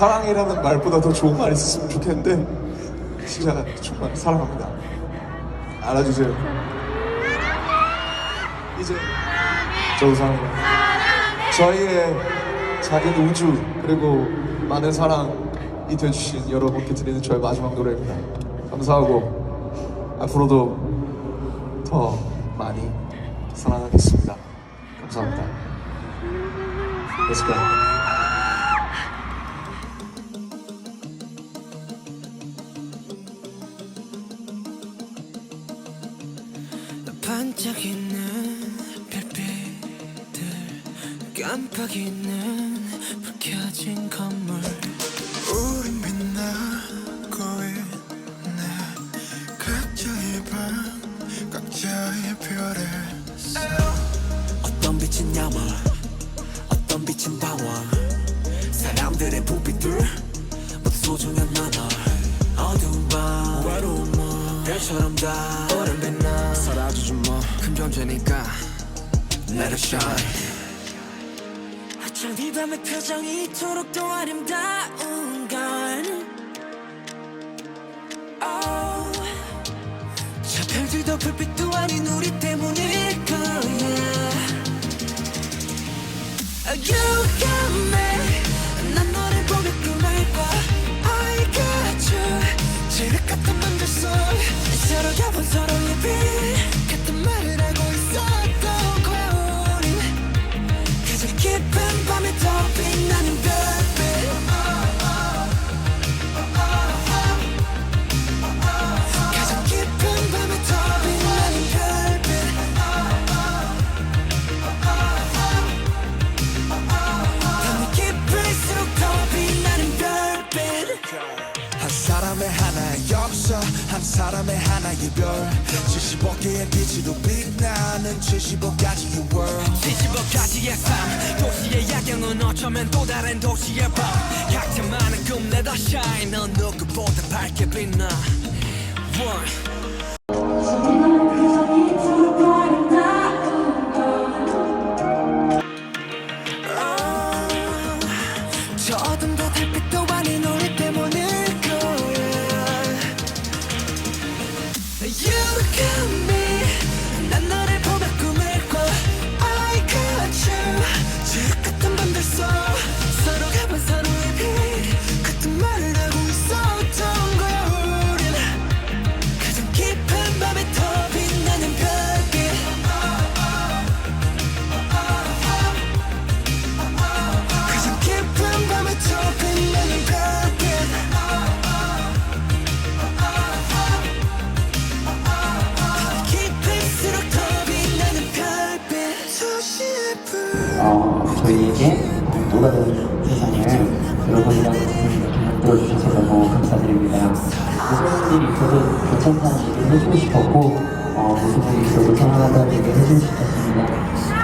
사랑이라는 말보다 더 좋은 말 있었으면 좋겠는데 진짜 정말 사랑합니다. 알아주세요. 이제 저도 사랑해요. 저희의 작은 우주 그리고 많은 사랑이 돼주신 여러분께 드리는 저의 마지막 노래입니다. 감사하고 앞으로도 더 많이 사랑하겠습니다. 감사합니다. Let's go. 반짝이는 별빛들 깜빡이는 불 켜진 건물. 우린 빛나고 있네. 각자의 방 각자의 별에 어떤 빛은 야망 어떤 빛은 방황 사람들의 부비들 모두 소중한 나눠 어두운 밤 외로운 밤 별처럼 다 오랜 빛나 존재니까. Let it shine. 어쩜 이 밤의 표정이 이토록 더 아름다운 걸 oh. 저 별들도 불빛도 아닌 우리 때문일 거야. You got me 사람의 하나의 별. 75개의 빛으로 빛나는 75가지의 world. 75가지의 삶. 도시의 야경은 어쩌면 또 다른 도시의 밤. 각자만의 꿈 내다 shine. 넌 누구보다 밝게 빛나. One. 저 어둠도 달빛도 어, 저희에게 녹아든 세상을 여러분이랑 만들어주셔서 너무 감사드립니다. 무슨 일이 있어도 괜찮다는 얘기를 해주고 싶었고, 어, 무슨 일이 있어도 사랑한다는 얘기를 해주고 싶었습니다.